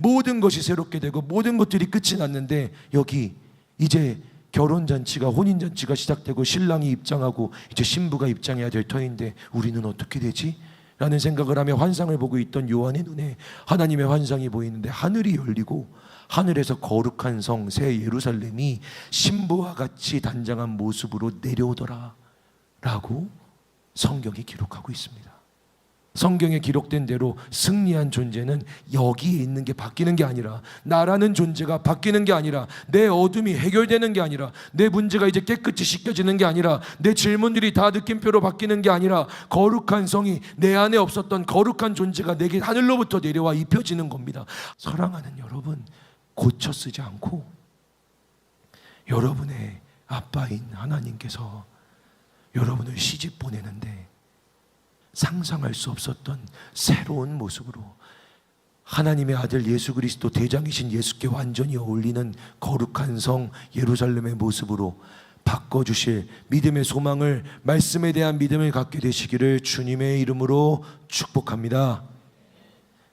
모든 것이 새롭게 되고 모든 것들이 끝이 났는데 여기 이제 결혼 잔치가 혼인 잔치가 시작되고 신랑이 입장하고 이제 신부가 입장해야 될 터인데 우리는 어떻게 되지? 라는 생각을 하며 환상을 보고 있던 요한의 눈에 하나님의 환상이 보이는데 하늘이 열리고 하늘에서 거룩한 성 새 예루살렘이 신부와 같이 단장한 모습으로 내려오더라 라고 성경이 기록하고 있습니다. 성경에 기록된 대로 승리한 존재는 여기에 있는 게 바뀌는 게 아니라 나라는 존재가 바뀌는 게 아니라 내 어둠이 해결되는 게 아니라 내 문제가 이제 깨끗이 씻겨지는 게 아니라 내 질문들이 다 느낌표로 바뀌는 게 아니라 거룩한 성이 내 안에 없었던 거룩한 존재가 내게 하늘로부터 내려와 입혀지는 겁니다. 사랑하는 여러분 고쳐 쓰지 않고 여러분의 아빠인 하나님께서 여러분을 시집 보내는데 상상할 수 없었던 새로운 모습으로 하나님의 아들 예수 그리스도 대장이신 예수께 완전히 어울리는 거룩한 성 예루살렘의 모습으로 바꿔주실 믿음의 소망을 말씀에 대한 믿음을 갖게 되시기를 주님의 이름으로 축복합니다.